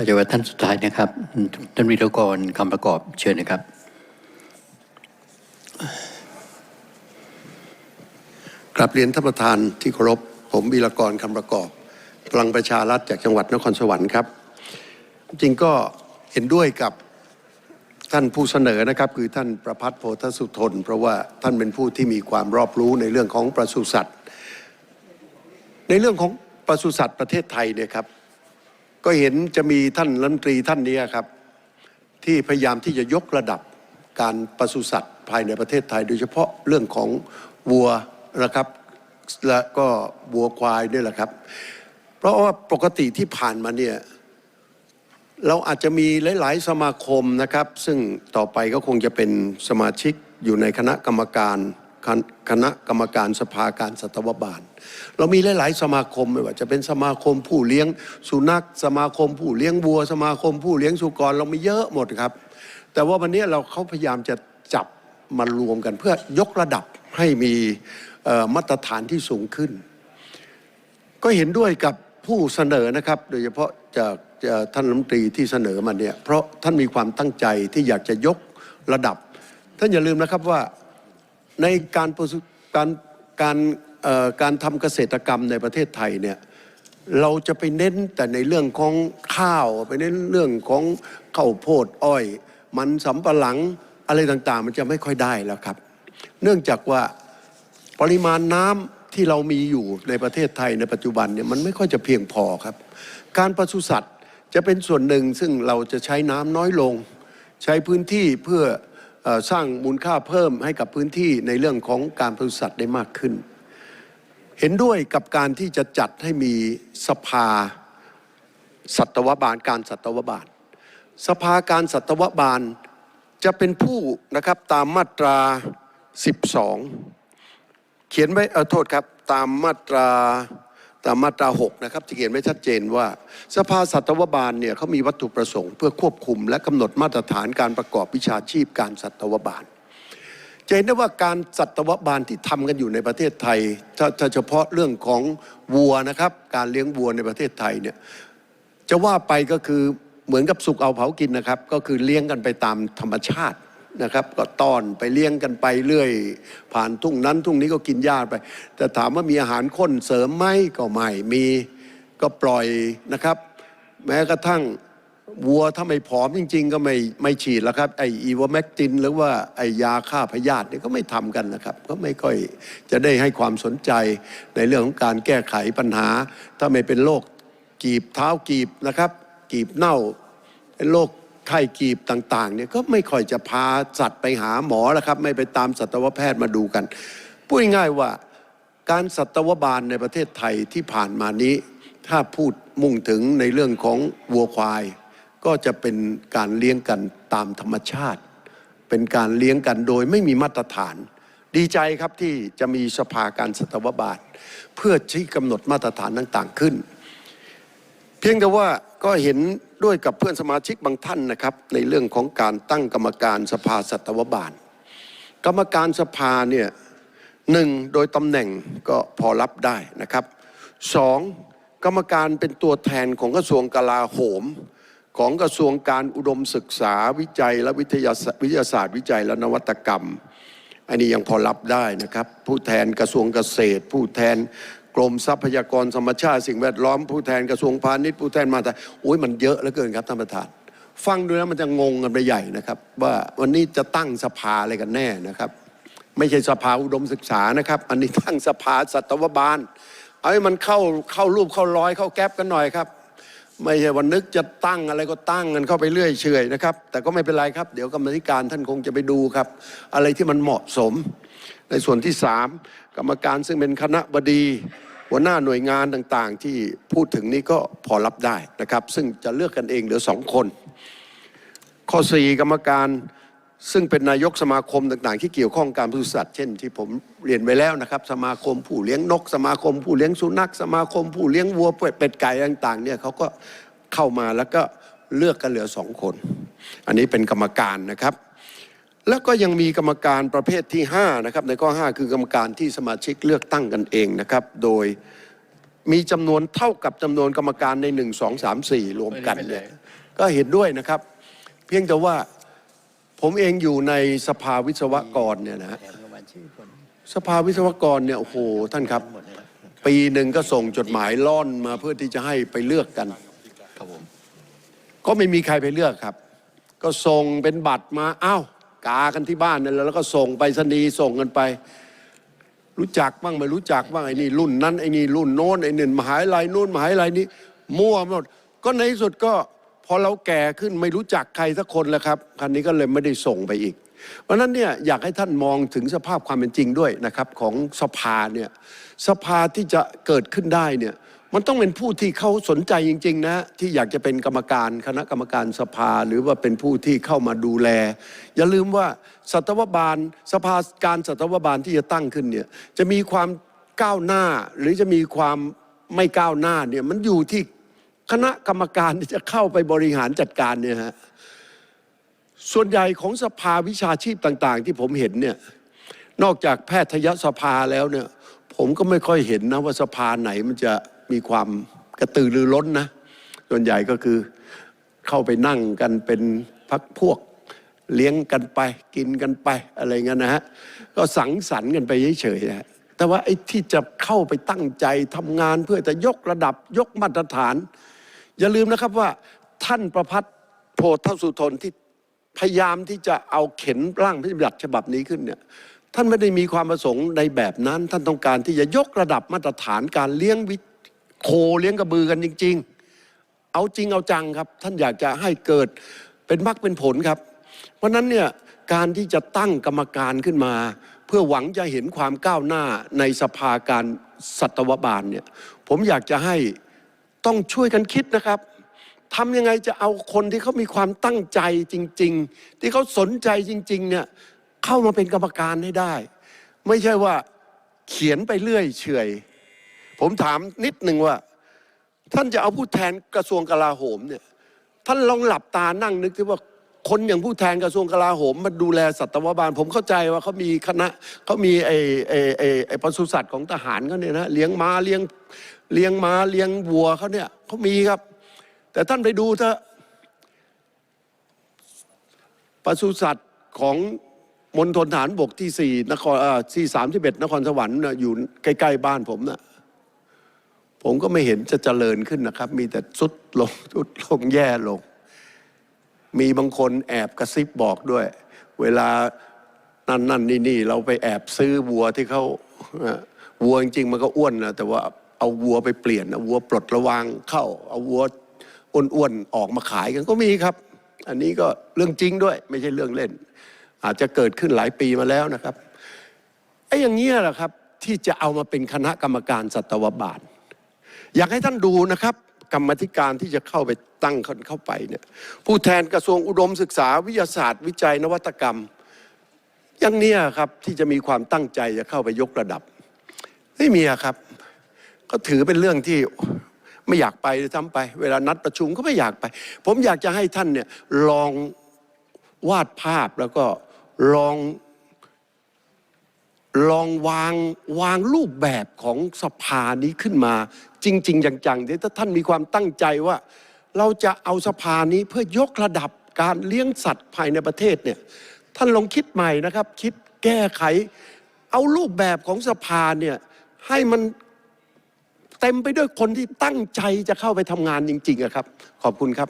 ก็จะว่าท่านสุดท้ายนะครับท่านวิรกรคำประกอบเชิญนะครับ กลับเรียนท่านประธานที่เคารพผมวีรกรคำประกอบพลังประชารัฐจากจังหวัดนครสวรรค์ครับ จริงก็เห็นด้วยกับท่านผู้เสนอนะครับคือท่านประพัฒน์โพธสุทน เพราะว่าท่านเป็นผู้ที่มีความรอบรู้ในเรื่องของปศุสัตว์ ในเรื่องของปศุสัตว์ประเทศไทยเนี่ยครับ ก็เห็นจะมีท่านรัฐมนตรีท่านนี้ครับ ที่พยายามที่จะยกระดับการปศุสัตว์ภายในประเทศไทย โดยเฉพาะเรื่องของวัวนะครับและก็วัวควายนี่แหละครับ เพราะว่าปกติที่ผ่านมาเนี่ยเราอาจจะมีหลาย ๆ สมาคมนะครับ ซึ่งต่อไปก็คงจะเป็นสมาชิกอยู่ในคณะกรรมการ คณะกรรมการสภาการสัตวบาล เรามีหลาย ๆ สมาคมไม่ว่าจะเป็นสมาคมผู้เลี้ยงสุนัข สมาคมผู้เลี้ยงวัว สมาคมผู้เลี้ยงสุกรเรามีเยอะหมดครับ แต่ว่าวันนี้เราเขาพยายามจะจับมารวมกันเพื่อยกระดับให้มีมาตรฐานที่สูงขึ้น ก็เห็นด้วยกับผู้เสนอนะครับ โดยเฉพาะจากท่านรัฐมนตรีที่เสนอมาเนี่ยเพราะท่านมีความตั้งใจที่อยากจะยกระดับ ท่านอย่าลืมนะครับว่า ในการการการการทำเกษตรกรรมในประเทศไทยเนี่ยเราจะไปเน้นแต่ในเรื่องของข้าวไปเน้นเรื่องของข้าวโพดอ้อย มันสำปะหลังอะไรต่างๆ มันจะไม่ค่อยได้แล้วครับ เนื่องจากว่าปริมาณน้ำที่เรามีอยู่ในประเทศไทยในปัจจุบันเนี่ยมันไม่ค่อยจะเพียงพอครับ การปศุสัตว์จะเป็นส่วนหนึ่งซึ่งเราจะใช้น้ำน้อยลง ใช้พื้นที่เพื่อ สร้างมูลค่าเพิ่มให้กับพื้นที่ในเรื่องของการปศุสัตว์ได้มากขึ้น เห็นด้วยกับการที่จะจัดให้มีสภาสัตวบาลการสัตวบาล สภาการสัตวบาลจะเป็นผู้นะครับตามมาตรา 12 เขียนไว้เออโทษครับตามมาตรา ตามมาตรา6นะครับที่เขียนไว้ชัดเจนว่า สภาสัตวบาลเนี่ยเขามีวัตถุประสงค์เพื่อควบคุม และกำหนดมาตรฐานการประกอบวิชาชีพการสัตวบาลจะเห็นได้ว่าการสัตวบาลที่ทำกันอยู่ในประเทศไทยถ้าถ้าเฉพาะเรื่องของวัวนะครับ การเลี้ยงวัวในประเทศไทยเนี่ยจะว่าไปก็คือเหมือนกับสุกเอาเผากินนะครับ ก็คือเลี้ยงกันไปตามธรรมชาติ นะครับ ก็ต้อนไปเลี้ยงกันไปเรื่อย ผ่านทุ่งนั้นทุ่งนี้ก็กินหญ้าไป แต่ถามว่ามีอาหารข้นเสริมไหมก็ไม่มีก็ปล่อยนะครับ แม้กระทั่งวัวถ้าไม่ผอมจริง ๆ ก็ไม่ไม่ฉีดแล้วครับไออีวาแมกติน หรือว่าไอยาฆ่าพยาธิเนี่ยก็ไม่ทำกันนะครับ ก็ไม่ค่อยจะได้ให้ความสนใจในเรื่องของการแก้ไขปัญหา ถ้าไม่เป็นโรคกีบเท้ากีบนะครับ กีบเน่าเป็นโรค ไข้กีบต่างๆเนี่ยก็ไม่ค่อยจะพาสัตว์ไปหาหมอแล้วครับ ไม่ไปตามสัตวแพทย์มาดูกัน พูดง่ายๆว่าการสัตวบาลในประเทศไทยที่ผ่านมานี้ ถ้าพูดมุ่งถึงในเรื่องของวัวควาย ก็จะเป็นการเลี้ยงกันตามธรรมชาติ เป็นการเลี้ยงกันโดยไม่มีมาตรฐาน ดีใจครับที่จะมีสภาการสัตวบาลเพื่อชี้กำหนดมาตรฐานต่างๆขึ้น เพียงแต่ว่าก็เห็น ด้วยกับเพื่อนสมาชิกบางท่านนะครับ ในเรื่องของการตั้งกรรมการสภาสัตวบาล กรรมการสภาเนี่ยหนึ่งโดยตำแหน่งก็พอรับได้นะครับสองกรรมการเป็นตัวแทนของกระทรวงกลาโหม ของกระทรวงการอุดมศึกษาวิจัยและวิทยาศาสตร์วิทยาศาสตร์ วิจัยและนวัตกรรม อันนี้ยังพอรับได้นะครับ ผู้แทนกระทรวงเกษตร ผู้แทน รมทรัพยากรธรรมชาติสิ่งแวดล้อมผู้แทนกระทรวงพาณิชย์ผู้แทนมาดไทยโอ้ยมันเยอะเหลือเกินครับท่านประธาน ฟังดูแล้วมันจะงงกันไปใหญ่นะครับ ว่าวันนี้จะตั้งสภาอะไรกันแน่นะครับ ไม่ใช่สภาอุดมศึกษานะครับ อันนี้ตั้งสภาสัตวบาลเอาให้มันเข้าเข้ารูปเข้าร้อยเข้าแก๊ปกันหน่อยครับ ไม่ใช่วันนึกจะตั้งอะไรก็ตั้งกันเข้าไปเรื่อยเฉอยนะครับ แต่ก็ไม่เป็นไรครับ เดี๋ยวกรรมธิการท่านคงจะไปดูครับ อะไรที่มันเหมาะสม ในส่วนที่สามกรรมการซึ่งเป็นคณะบดี หัวหน้าหน่วยงานต่างๆ ที่พูดถึงนี้ก็พอรับได้นะครับ ซึ่งจะเลือกกันเองเหลือสองคน ข้อ 4 กรรมการซึ่งเป็นนายกสมาคมต่างๆ ที่เกี่ยวข้องการปศุสัตว์เช่นที่ผมเรียนไว้แล้วนะครับ สมาคมผู้เลี้ยงนก สมาคมผู้เลี้ยงสุนัข สมาคมผู้เลี้ยงวัวเป็ดไก่ต่างๆเนี่ยเขาก็เข้ามาแล้วก็เลือกกันเหลือสองคน อันนี้เป็นกรรมการนะครับ แล้วก็ยังมีกรรมการประเภทที่5นะครับในข้อ 5 คือกรรมการที่สมาชิกเลือกตั้งกันเองนะครับ โดยมีจำนวนเท่ากับจำนวนกรรมการในหนึ่งสองสามสี่รวมกันเนี่ยก็เห็นด้วยนะครับ เพียงแต่ว่าผมเองอยู่ในสภาวิศวกรเนี่ยนะฮะแถมประมาณชื่อคนสภาวิศวกรเนี่ยโอ้โหท่านครับหมดเลยนะปีหนึ่งก็ส่งจดหมายล่อนมาเพื่อที่จะให้ไปเลือกกันครับผมก็ไม่มีใครไปเลือกครับ ก็ส่งเป็นบัตรมาอ้าว กากันที่บ้านนั่นแหละแล้วก็ส่งไปสนีส่งกันไป รู้จักบ้างไม่รู้จักบ้างไอ้นี่รุ่นนั้นไอ้นี่รุ่นโน้นไอ้นี่มหาลัยนู้นมหาลัยนี้ มั่วหมดก็ในที่สุดก็พอเราแก่ขึ้นไม่รู้จักใครสักคนแล้วครับคันนี้ก็เลยไม่ได้ส่งไปอีก เพราะนั้นเนี่ยอยากให้ท่านมองถึงสภาพความเป็นจริงด้วยนะครับ ของสภาเนี่ยสภาที่จะเกิดขึ้นได้เนี่ย มันต้องเป็นผู้ที่เขาสนใจจริง ๆ นะ ที่อยากจะเป็นกรรมการคณะกรรมการสภาหรือว่าเป็นผู้ที่เข้ามาดูแล อย่าลืมว่าสัตวบาลสภาการสัตวบาลที่จะตั้งขึ้นเนี่ยจะมีความก้าวหน้าหรือจะมีความไม่ก้าวหน้าเนี่ยมันอยู่ที่คณะกรรมการที่จะเข้าไปบริหารจัดการเนี่ยฮะส่วนใหญ่ของสภาวิชาชีพต่าง ๆ ที่ผมเห็นเนี่ยนอกจากแพทยสภาแล้วเนี่ยผมก็ไม่ค่อยเห็นนะว่าสภาไหนมันจะ มีความกระตือรือร้นนะ ส่วนใหญ่ก็คือเข้าไปนั่งกันเป็นพักพวกเลี้ยงกันไป กินกันไปอะไรเงี้ยนะฮะก็สังสรรค์กันไปเฉยๆนะฮะแต่ว่าไอ้ที่จะเข้าไปตั้งใจทำงานเพื่อจะยกระดับยกมาตรฐาน อย่าลืมนะครับว่าท่านประพัฒน์โพธสุทนที่พยายามที่จะเอาเข็นร่างพระราชบัญญัติฉบับนี้ขึ้นเนี่ยท่านไม่ได้มีความประสงค์ในแบบนั้น ท่านต้องการที่จะยกระดับมาตรฐานการเลี้ยงวิ โคเลี้ยงกระบือกันจริง ๆ เอาจริงเอาจังครับ ท่านอยากจะให้เกิดเป็นมรรคเป็นผลครับ เพราะนั้นเนี่ยการที่จะตั้งกรรมการขึ้นมา เพื่อหวังจะเห็นความก้าวหน้าในสภาการสัตวบาลเนี่ยผมอยากจะให้ต้องช่วยกันคิดนะครับทำยังไงจะเอาคนที่เขามีความตั้งใจจริง ๆ ที่เขาสนใจจริง ๆ เนี่ยเข้ามาเป็นกรรมการให้ได้ ไม่ใช่ว่าเขียนไปเรื่อยเฉย ผมถามนิดหนึ่งว่า ท่านจะเอาผู้แทนกระทรวงกลาโหมเนี่ยท่านลองหลับตานั่งนึกที่ว่าคนอย่างผู้แทนกระทรวงกลาโหมมาดูแลสัตวบาล ผมเข้าใจว่าเขามีคณะเขามีไอ้ไอ้ไอ้ไอ้ปศุสัตว์ของทหารเขาเนี่ยนะเลี้ยงม้าเลี้ยงเลี้ยงม้าเลี้ยงวัวเขาเนี่ยเขามีครับ แต่ท่านไปดูเถอะปศุสัตว์ของมณฑลฐานบกที่สี่นครอ่อที่สามสิบเอ็ดนครสวรรค์นะอยู่ใกล้ๆบ้านผมน่ะ ผมก็ไม่เห็นจะเจริญขึ้นนะครับ มีแต่สุดลงสุดลงแย่ลง มีบางคนแอบกระซิบบอกด้วย เวลานั่นนั่นนี่นี่เราไปแอบซื้อวัวที่เขาวัวจริงๆมันก็อ้วนนะแต่ว่าเอาวัวไปเปลี่ยนเอาวัวปลดระวางเข้า เอาวัวอ้วนๆออกมาขายกันก็มีครับ อันนี้ก็เรื่องจริงด้วย ไม่ใช่เรื่องเล่น อาจจะเกิดขึ้นหลายปีมาแล้วนะครับไอ้อย่างเงี้ยแหละครับที่จะเอามาเป็นคณะกรรมการสัตวบาล อยากให้ท่านดูนะครับ กรรมธิการที่จะเข้าไปตั้งคนเข้าไปเนี่ยผู้แทนกระทรวงอุดมศึกษาวิทยาศาสตร์ วิจัยนวัตกรรม อย่างเนี้ยครับที่จะมีความตั้งใจจะเข้าไปยกระดับ ไม่มีครับ ก็ถือเป็นเรื่องที่ไม่อยากไปเลยซ้ำไป เวลานัดประชุมก็ไม่อยากไป ผมอยากจะให้ท่านเนี่ยลองวาดภาพแล้วก็ลอง ลองวางวางรูปแบบของสภานี้ขึ้นมา จริง ๆ จังๆเดี๋ยวถ้าท่านมีความตั้งใจว่า เราจะเอาสภานี้เพื่อยกระดับการเลี้ยงสัตว์ภายในประเทศเนี่ยท่านลองคิดใหม่นะครับ คิดแก้ไข เอารูปแบบของสภาเนี่ยให้มันเต็มไปด้วยคนที่ตั้งใจจะเข้าไปทำงานจริงๆอะครับ ขอบคุณครับ